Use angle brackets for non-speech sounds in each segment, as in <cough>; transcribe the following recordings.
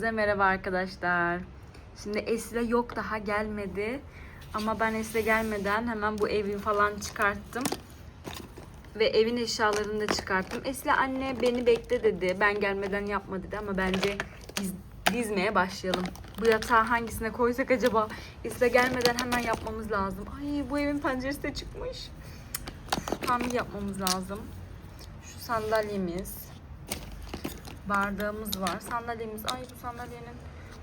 Size merhaba arkadaşlar. Şimdi Esra yok daha gelmedi. Ama ben Esra gelmeden hemen bu evi falan çıkarttım. Ve evin eşyalarını da çıkarttım. Esra anne beni bekle dedi. Ben gelmeden yapma dedi ama bence biz dizmeye başlayalım. Bu yatağı hangisine koysak acaba? Esra gelmeden hemen yapmamız lazım. Ay bu evin penceresi de çıkmış. Tamir yapmamız lazım. Şu sandalyemiz. Bardağımız var. Sandalyemiz. Ay bu sandalyenin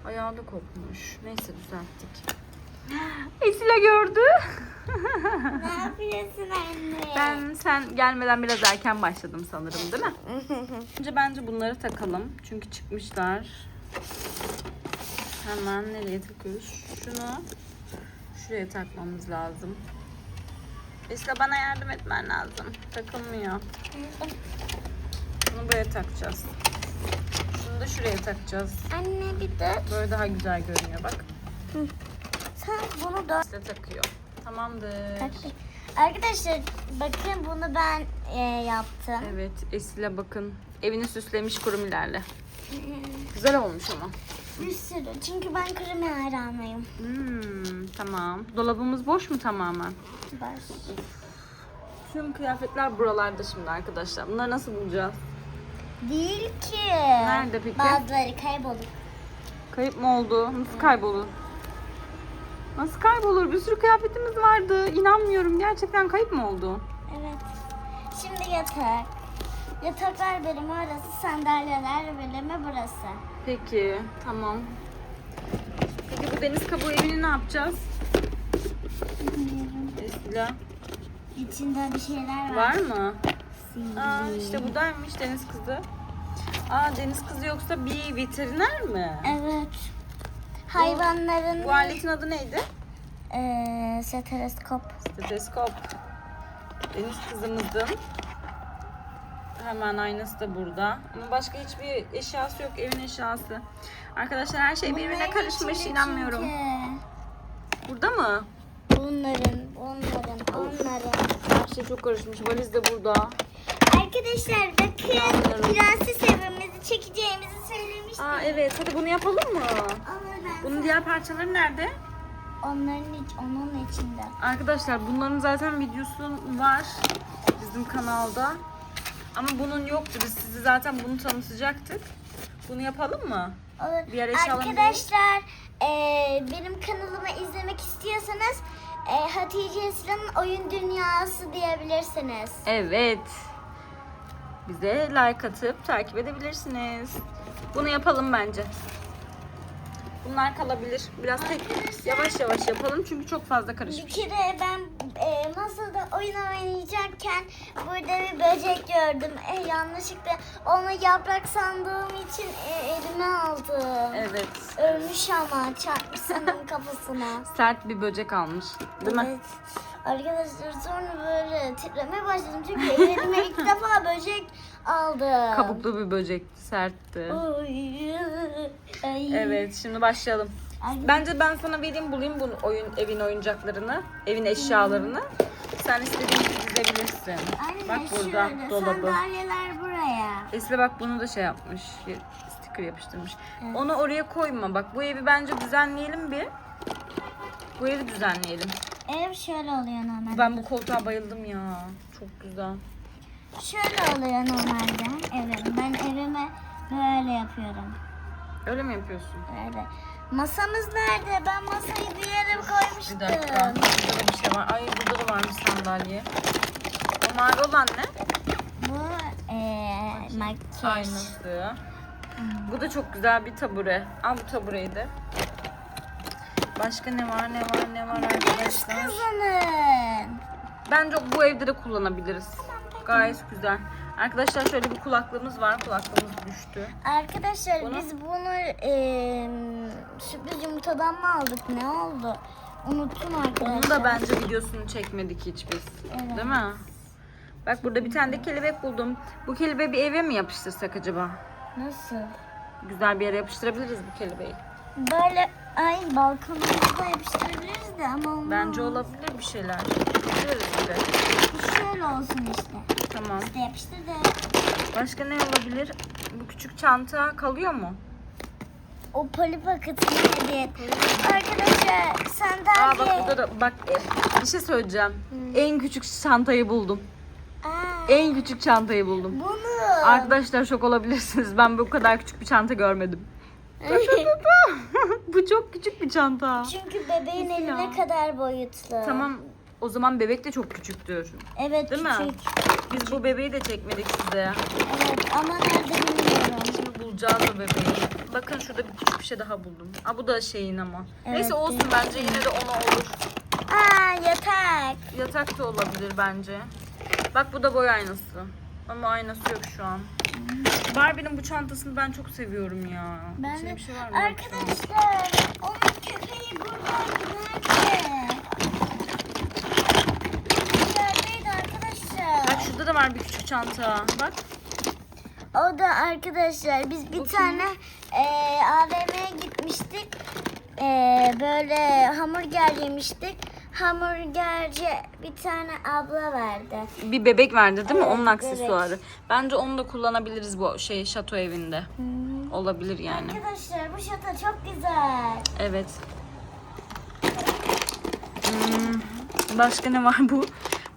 ayağı da kopmuş. Neyse düzelttik. <gasps> Esila gördü. Ne yapıyorsun anne? <laughs> Ben sen gelmeden biraz erken başladım sanırım değil mi? <laughs> Önce bence bunları takalım. Çünkü çıkmışlar. Hemen nereye takıyoruz? Şunu şuraya takmamız lazım. Esra bana yardım etmen lazım. Takılmıyor. Bunu buraya takacağız. Şunu da şuraya takacağız. Anne bir de Böyle daha güzel görünüyor bak. sen bunu da İşte takıyor. Tamamdır. Arkadaşlar bakın bunu ben e, yaptım. Evet Esile bakın. Evini süslemiş kurumilerle. <laughs> Güzel olmuş ama. Bir sürü. Çünkü ben kremi hayranıyım. Hmm, tamam. Dolabımız boş mu tamamen? Baş. Tüm kıyafetler buralarda şimdi arkadaşlar. Bunları nasıl bulacağız? Değil ki. Nerede peki? Bazıları kayboldu. Kayıp mı oldu? Nasıl kaybolur? Nasıl kaybolur? Bir sürü kıyafetimiz vardı. İnanmıyorum. Gerçekten kayıp mı oldu? Evet. Şimdi yatak. Yataklar bölümü orası, sandalyeler bölümü burası. Peki, tamam. Peki bu deniz kabuğu evini ne yapacağız? Esila İçinde bir şeyler var. var mı? Aa işte buradaymış deniz kızı. Aa deniz kızı yoksa bir veteriner mi? Evet. Hayvanların Bu aletin adı neydi? eee stetoskop. Steteskop. Deniz kızımızın hemen aynası da burada. Ama başka hiçbir eşyası yok evin eşyası. Arkadaşlar her şey birbirine Bunların karışmış inanmıyorum. çünkü. Burada mı? Bunların, onların, onların. Her şey çok karışmış. Valiz de burada. Arkadaşlar bakın prenses evimizi çekeceğimizi söylemiştim. Aa evet hadi bunu yapalım mı? Ama ben Bunun diğer parçaları nerede? onların iç, onun içinde. Arkadaşlar bunların zaten videosu var bizim kanalda. Ama bunun yoktu. Biz sizi zaten bunu tanıtacaktık. Bunu yapalım mı? Olur. Diğer Arkadaşlar eee, benim kanalımı izlemek istiyorsanız eee, Hatice Esra'nın oyun dünyası diyebilirsiniz. Evet. Bize like atıp takip edebilirsiniz. Bunu yapalım bence. Bunlar kalabilir. Biraz tek yavaş yavaş yapalım çünkü çok fazla Bir karışmış. kere ben eee, masada oyun oynayacakken burada bir böcek gördüm. E, yanlışlıkla onu yaprak sandığım için e, elime aldım. Evet. Ölmüş ama çarpmış sanırım kafasına. <laughs> Sert bir böcek almış. Değil mi? Evet. Arkadaşlar sonra böyle titremeye başladım çünkü elime ilk <laughs> defa böcek aldım. Kabuklu bir böcekti, sertti. Oy, ay. Evet, şimdi başlayalım. Ay. Bence ben sana vereyim bulayım bu oyun evin oyuncaklarını, evin eşyalarını. Sen istediğin gibi dizebilirsin. Anne bak burada şöyle, dolabı. sandalyeler buraya. Esra bak bunu da şey yapmış. Sticker yapıştırmış. Onu oraya koyma. Bak bu evi bence düzenleyelim bir. Bu evi düzenleyelim. Ev şöyle oluyor normalde. Ben bu koltuğa bayıldım ya. Çok güzel. Şöyle oluyor normalde evim. Ben evime böyle yapıyorum. Öyle mi yapıyorsun? Böyle. Masamız nerede? Ben masayı bir yere koymuştum. Bir dakika. Burada da bir şey var. Ay burada da varmış sandalye. O mavi olan ne? Bu eee makyaj. Aynısı. Bu da çok güzel bir tabure. Al bu tabureyi de. Başka ne var ne var ne var arkadaşlar? kızının. Bence bu evde de kullanabiliriz. Gayet güzel. Arkadaşlar şöyle bir kulaklığımız var. Kulaklığımız düştü. Arkadaşlar Bunu- biz bunu eee sürpriz yumurtadan mı aldık? Ne oldu? Unuttum arkadaşlar. Onun da bence videosunu çekmedik hiç biz. Evet. Değil mi? Bak burada bir tane de kelebek buldum. Bu kelebeği bir eve mi yapıştırsak acaba? Nasıl? Güzel bir yere yapıştırabiliriz bu kelebeği. Böyle ay balkonumuza yapıştırabiliriz de ama olmaz. Bence olabilir bir şeyler. Yapıştırırız bir de. Bu şöyle olsun işte. Tamam. İşte yapıştırdık. Başka ne olabilir? Bu küçük çanta kalıyor mu? o poli paketini hediye et. Arkadaşlar Aa sandalye. bak burada da bak e, bir şey söyleyeceğim. En küçük çantayı buldum. Aa, En küçük çantayı buldum. bunu. Arkadaşlar şok olabilirsiniz. Ben bu kadar küçük bir çanta görmedim. <laughs> bu çok küçük bir çanta. Çünkü bebeğin Nasıl eline kadar boyutlu. Tamam o zaman bebek de çok küçüktür. Evet Değil mi? küçük. Biz bu bebeği de çekmedik size. Evet ama nerede bilmiyorum. Şimdi bulacağız o bebeği. Bakın şurada bir küçük bir şey daha buldum. Aa bu da şeyin ama. Evet, Neyse olsun değil. bence yine de ona olur. Aa yatak. Yatak da olabilir bence. Bak bu da boy aynası. Ama aynası yok şu an. Barbie'nin bu çantasını ben çok seviyorum ya. Ben İçinde de... bir şey var mı? Arkadaşlar onun köpeği buradaydı. Nerede? Neredeydi arkadaşlar? Bak şurada da var bir küçük çanta. Bak. O da arkadaşlar biz bir tane e, AVM'ye gitmiştik. E, böyle hamburger yemiştik. Hamburgerci bir tane abla verdi. Bir bebek verdi değil mi? Evet, Onun bebek. aksesuarı. Bence onu da kullanabiliriz bu şey şato evinde. Olabilir yani. Arkadaşlar bu şata çok güzel. Evet. Hmm, başka ne var bu?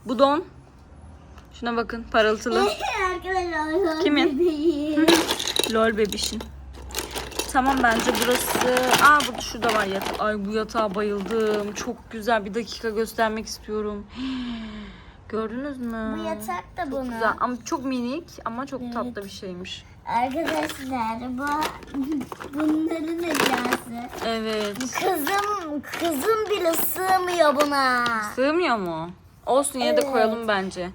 Bu don. Şuna bakın parıltılı. <laughs> arkadaşlar. Kimin? <laughs> Lol bebişin. Tamam bence burası. Aa burada şurada var yatak. Ay bu yatağa bayıldım. Çok güzel. Bir dakika göstermek istiyorum. <gasps> Gördünüz mü? Bu yatak da bunu. Güzel ama çok minik ama çok tatlı bir şeymiş. Arkadaşlar bu <laughs> bunların eşyası. Evet. Kızım kızım bile sığmıyor buna. Sığmıyor mu? Olsun yine de Evet. koyalım bence.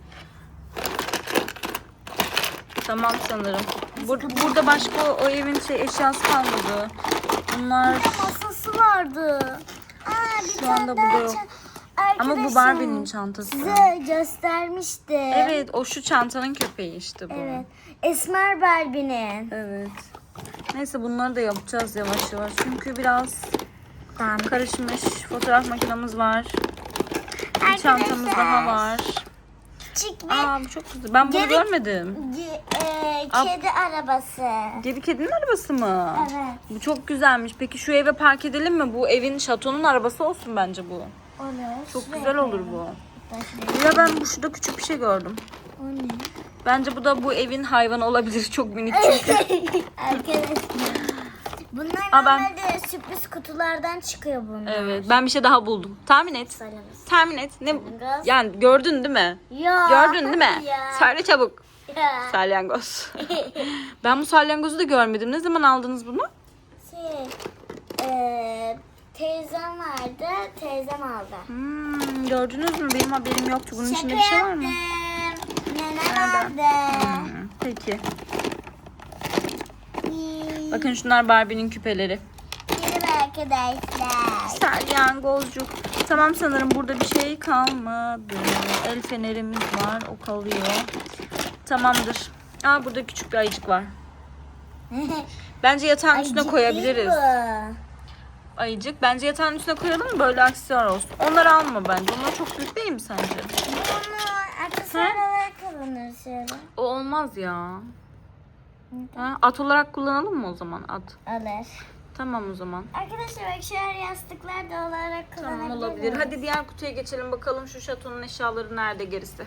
Tamam sanırım. Bur- burada başka o, o evin şey eşyası kalmadı. Bunlar Masası vardı. Aa, bir Şu anda burada yok. ama bu Barbie'nin çantası. Size göstermiştim. Evet o şu çantanın köpeği işte bu. Evet. Esmer Barbie'nin. Evet. Neyse bunları da yapacağız yavaş yavaş. Çünkü biraz Tamam. karışmış. Fotoğraf makinamız var. Bir çantamız daha var. Küçük bir Aa bu çok güzel. Ben bunu Gerek- görmedim. ge- e, Ab- kedi arabası. Geri kedinin arabası mı? Evet. Bu çok güzelmiş. Peki şu eve park edelim mi? Bu evin şatonun arabası olsun bence bu. Olur. Çok güzel olur bu. Ya ben bu şurada küçük bir şey gördüm. O ne? Bence bu da bu evin hayvanı olabilir. Çok minik çünkü. <laughs> Arkadaşlar. Bunlar Aa, ben- normalde sürpriz kutulardan çıkıyor bunlar. evet. Ben bir şey daha buldum. Tahmin et. Söylemez. Tahmin et. Ne? Salyangoz. Yani gördün değil mi? Ya. Gördün değil mi? Ya. Söyle çabuk. Ya. Salyangoz. <laughs> ben bu salyangozu da görmedim. Ne zaman aldınız bunu? Şey, eee teyzem vardı. Teyzem aldı. Hmm, gördünüz mü? Benim haberim yoktu. Bunun Şaka içinde bir şey var mı? yaptım. Nenem aldı. Hmm, peki. Bakın şunlar Barbie'nin küpeleri. Arkadaşlar. Salyangozcuk. Tamam sanırım burada bir şey kalmadı. El fenerimiz var. O kalıyor. Tamamdır. Aa burada küçük bir ayıcık var. <laughs> Bence yatağın üstüne Ayıcık koyabiliriz. Ayıcık. Bence yatağın üstüne koyalım mı? Böyle aksesuar olsun. Onları alma bence. Onlar çok büyük değil mi sence? Bunu aksesuar olarak kullanırız şöyle. O olmaz ya. Ha, at olarak kullanalım mı o zaman? At. Alır. Tamam o zaman. Arkadaşlar şöyle yastıklar da olarak. Tamam olabilir. Hadi diğer kutuya geçelim bakalım şu şatonun eşyaları nerede gerisi.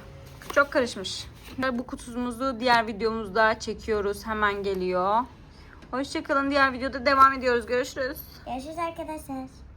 Çok karışmış. Bu kutumuzu diğer videomuzda çekiyoruz. Hemen geliyor. Hoşçakalın. Diğer videoda devam ediyoruz. Görüşürüz. Görüşürüz arkadaşlar.